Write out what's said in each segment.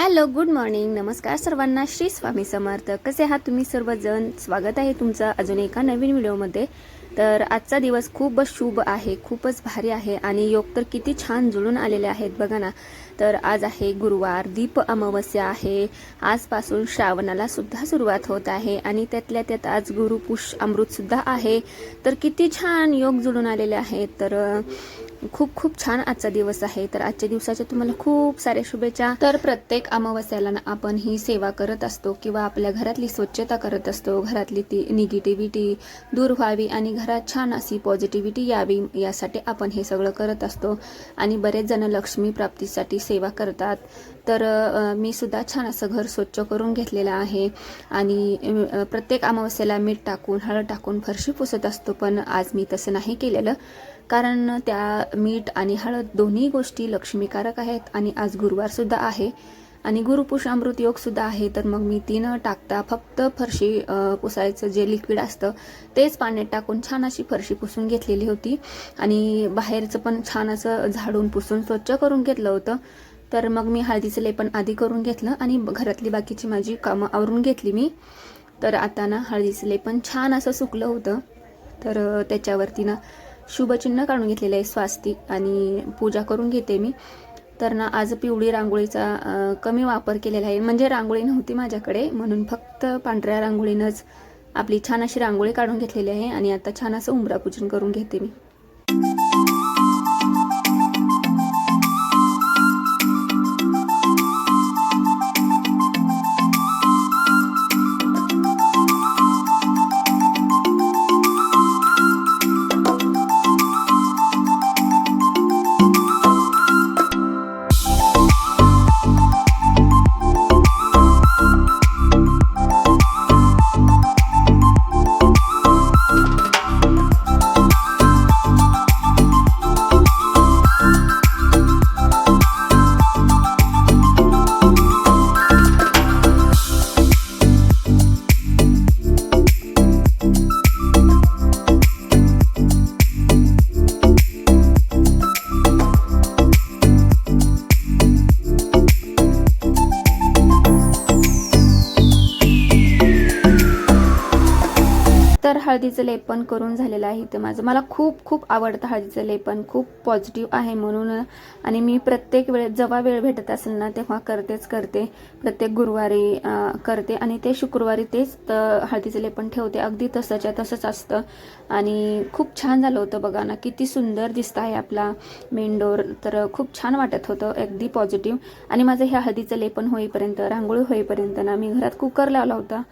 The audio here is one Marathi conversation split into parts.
Hello good morning. नमस्कार सर्वांना. श्री स्वामी समर्थ. कसे आहात तुम्ही सर्वजण? स्वागत आहे तुमचं अजून एका नवीन व्हिडिओमध्ये. तर आजचा दिवस खूपच शुभ आहे खूपच भारी आहे आणि योग तर किती छान जुळून आलेले आहेत. बघा ना. तर आज आहे गुरुवार दीप अमावस्या आहे. आजपासून श्रावणाला सुद्धा सुरुवात होत आहे आणि त्यातल्या त्यात आज गुरुपुष अमृतसुद्धा आहे. तर किती छान योग जुळून आलेले आहेत. तर खूप खूप छान आजचा दिवस आहे. तर आजच्या दिवसाच्या तुम्हाला खूप साऱ्या शुभेच्छा. तर प्रत्येक अमावस्याला ना आपण ही सेवा करत असतो किंवा आपल्या घरातली स्वच्छता करत असतो. घरातली ती निगेटिव्हिटी दूर व्हावी आणि घरात छान अशी पॉझिटिव्हिटी यावी यासाठी आपण हे सगळं करत असतो. आणि बरेच जण लक्ष्मी प्राप्तीसाठी सेवा करतात. तर मी सुद्धा छान असं घर स्वच्छ करून घेतलेलं आहे. आणि प्रत्येक अमावस्याला मीठ टाकून हळद टाकून फरशी पुसत असतो. पण आज मी तसं नाही केलेलं. कारण त्या मीठ आणि हळद दोन्ही गोष्टी लक्ष्मीकारक आहेत आणि आज गुरुवार सुद्धा आहे. आणि गुरुपुष अमृत योग सुद्धा आहे तर मग मी ती न टाकता. फक्त फरशी पुसायचं जे लिक्विड असतं तेच पाण्यात टाकून छान अशी फरशी पुसून घेतलेली होती. आणि बाहेरचं पण छान असं झाडून पुसून स्वच्छ करून घेतलं होतं. तर मग मी हळदीचं लेपन आधी करून घेतलं आणि घरातली बाकीची माझी कामं आवरून घेतली मी. तर आता ना हळदीचं लेपन छान असं सुकलं होतं. तर त्याच्यावरती ना शुभचिन्ह काढून घेतलेलं आहे स्वास्तिक आणि पूजा करून घेते मी. तर ना आज पिवळी रांगोळीचा कमी वापर केलेला आहे. म्हणजे रांगोळी नव्हती माझ्याकडे म्हणून फक्त पांढऱ्या रांगोळीनंच आपली छान अशी रांगोळी काढून घेतलेली आहे आणि आता छान असं उमरापूजन करून घेते मी. हळदीचं लेपन करून झालेलं आहे ते माझं. मला खूप खूप आवडतं हळदीचं लेपन. खूप पॉझिटिव्ह आहे म्हणून. आणि मी प्रत्येक वेळेस जेव्हा वेळ भेटत असेल ना तेव्हा करतेच करते. प्रत्येक गुरुवारी करते. आणि ते शुक्रवारी तेच तर हळदीचं लेपन ठेवते. अगदी तसंच्या तसंच असतं. आणि खूप छान झालं होतं बघा ना. किती सुंदर दिसत आहे आपला मेंढोर तर खूप छान वाटत होतं. अगदी पॉझिटिव्ह आणि माझं हे हळदीचं लेपन होईपर्यंत रांगोळी होईपर्यंत ना मी घरात कुकर लावला होता.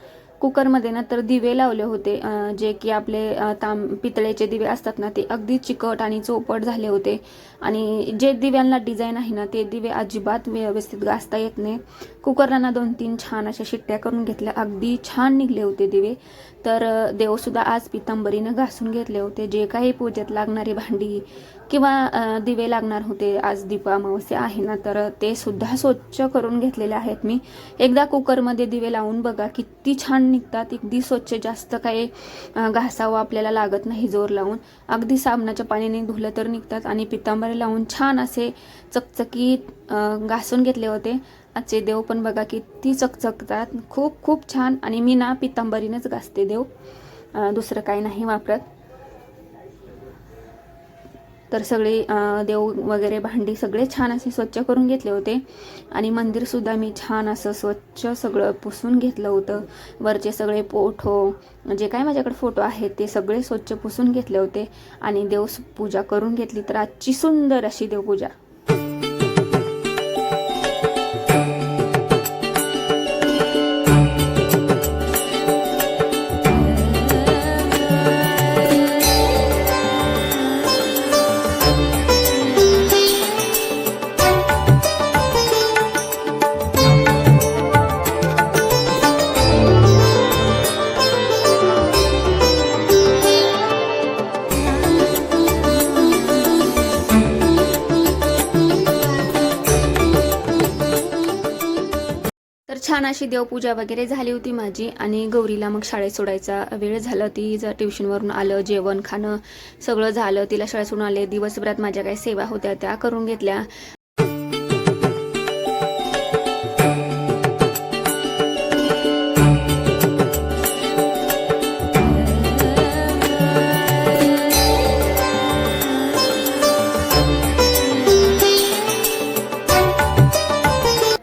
कुकरमध्ये ना तर दिवे लावले होते जे की आपले तांब ताम पितळेचे दिवे असतात ना ते अगदी चिकट आणि चोपट झाले होते. आणि जे दिव्यांना डिझाईन आहे ना ते दिवे अजिबात व्यवस्थित घासता येत नाही. कुकरला ना दोन तीन छान अशा शिट्ट्या करून घेतल्या. अगदी छान निघले होते दिवे. तर देवसुद्धा आज पितांबरीनं घासून घेतले होते. जे काही पूजेत लागणारी भांडी किंवा दिवे लागणार होते. आज दीप अमावस्या आहे ना तर ते सुद्धा स्वच्छ करून घेतलेले आहेत मी. एकदा कुकरमध्ये दिवे लावून बघा किती छान निघतात. अगदी स्वच्छ जास्त काही घासावं आपल्याला लागत नाही जोर लावून. अगदी साबणाच्या पाण्याने धुलं तर निघतात आणि पितांबरी लावून छान असे चकचकीत घासून घेतले होते. आजचे देव पण बघा किती चकचकतात. खूप खूप छान. आणि मी ना पितांबरीनंच घासते देव. दुसरं काही नाही वापरत. तर सगळे देव वगैरे भांडी सगळे छान असे स्वच्छ करून घेतले होते. आणि मंदिरसुद्धा मी छान असं स्वच्छ सगळं पुसून घेतलं होतं. वरचे सगळे पोठो जे काय माझ्याकडे फोटो आहेत ते सगळे स्वच्छ पुसून घेतले होते. आणि देवपूजा करून घेतली तर आजची सुंदर अशी देवपूजा. छान अशी देवपूजा वगैरे झाली होती माझी आणि गौरीला मग शाळेत सोडायचा वेळ झाला. ती जर ट्युशनवरून आलं जेवण खाणं सगळं झालं. तिला शाळेत सोडून आले. दिवसभरात माझ्या काही सेवा होत्या त्या करून घेतल्या.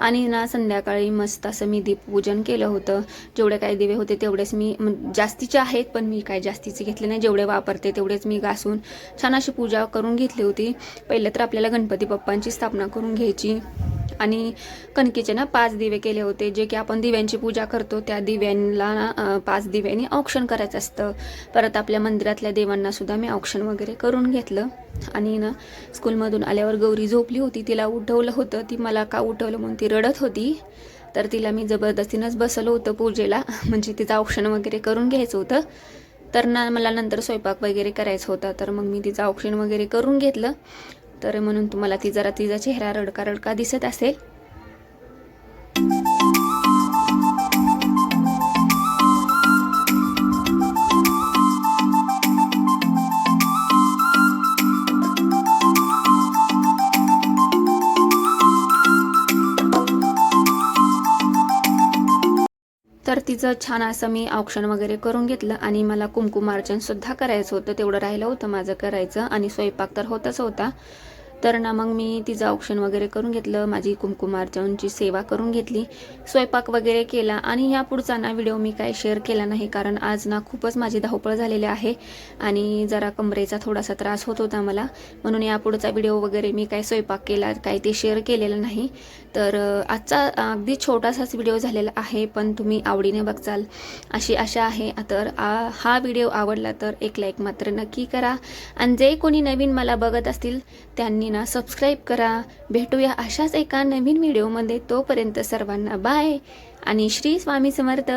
आणि ना संध्याकाळी मस्त असं मी दीपपूजन केलं होतं. जेवढे काही दिवे होते तेवढेच मी म्हणजे जास्तीचे आहेत पण मी काय जास्तीचे घेतले नाही. जेवढे वापरते तेवढेच मी घासून छान अशी पूजा करून घेतली होती. पहिलं तर आपल्याला गणपती बाप्पांची स्थापना करून घ्यायची. आणि कणकीचे ना पाच दिवे केले होते जे की आपण दिव्यांची पूजा करतो त्या दिव्यांना ना पाच दिव्यांनी औक्षण करायचं असतं. परत आपल्या मंदिरातल्या देवांना सुद्धा मी औक्षण वगैरे करून घेतलं. आणि ना स्कूलमधून आल्यावर गौरी झोपली होती तिला उठवलं होतं ती मला का उठवलं म्हणून ती रडत होती. तर तिला मी जबरदस्तीनंच बसवलं होतं पूजेला म्हणजे तिचं औक्षण वगैरे करून घ्यायचं होतं. तर ना मला नंतर स्वयंपाक वगैरे करायचा होता तर मग मी तिचं औक्षण वगैरे करून घेतलं. तर म्हणून तुम्हाला ती जरा तिचा चेहरा रडका रडका दिसत असेल. तर तिचं छान असं मी औक्षण वगैरे करून घेतलं आणि मला कुंकुमार्जनसुद्धा करायचं होतं. तेवढं राहिलं होतं माझं करायचं आणि स्वयंपाक तर होतच होता. तर ना मग मी तिचं औक्षण वगैरे करून घेतलं माझी कुंकुमार्चनची सेवा करून घेतली स्वयंपाक वगैरे केला आणि ह्या पुढचा ना व्हिडिओ मी काय शेअर केला नाही कारण आज ना खूपच माझी धावपळ झालेली आहे आणि जरा कमरेचा थोडासा त्रास होत होता मला. म्हणून या पुढचा व्हिडिओ वगैरे मी काय स्वयंपाक केला काय ते शेअर केलेलं नाही. तर आजचा अगदी छोटासाच व्हिडिओ झालेला आहे पण तुम्ही आवडीने बघचाल. अशी आशा आहे. तर आ, हा व्हिडिओ आवडला तर एक लाईक मात्र नक्की करा. आणि जे कोणी नवीन मला बघत असतील त्यांनी ना सबस्क्राईब करा. भेटूया अशाच एका नवीन व्हिडिओमध्ये तोपर्यंत सर्वांना बाय आणि श्री स्वामी समर्थ.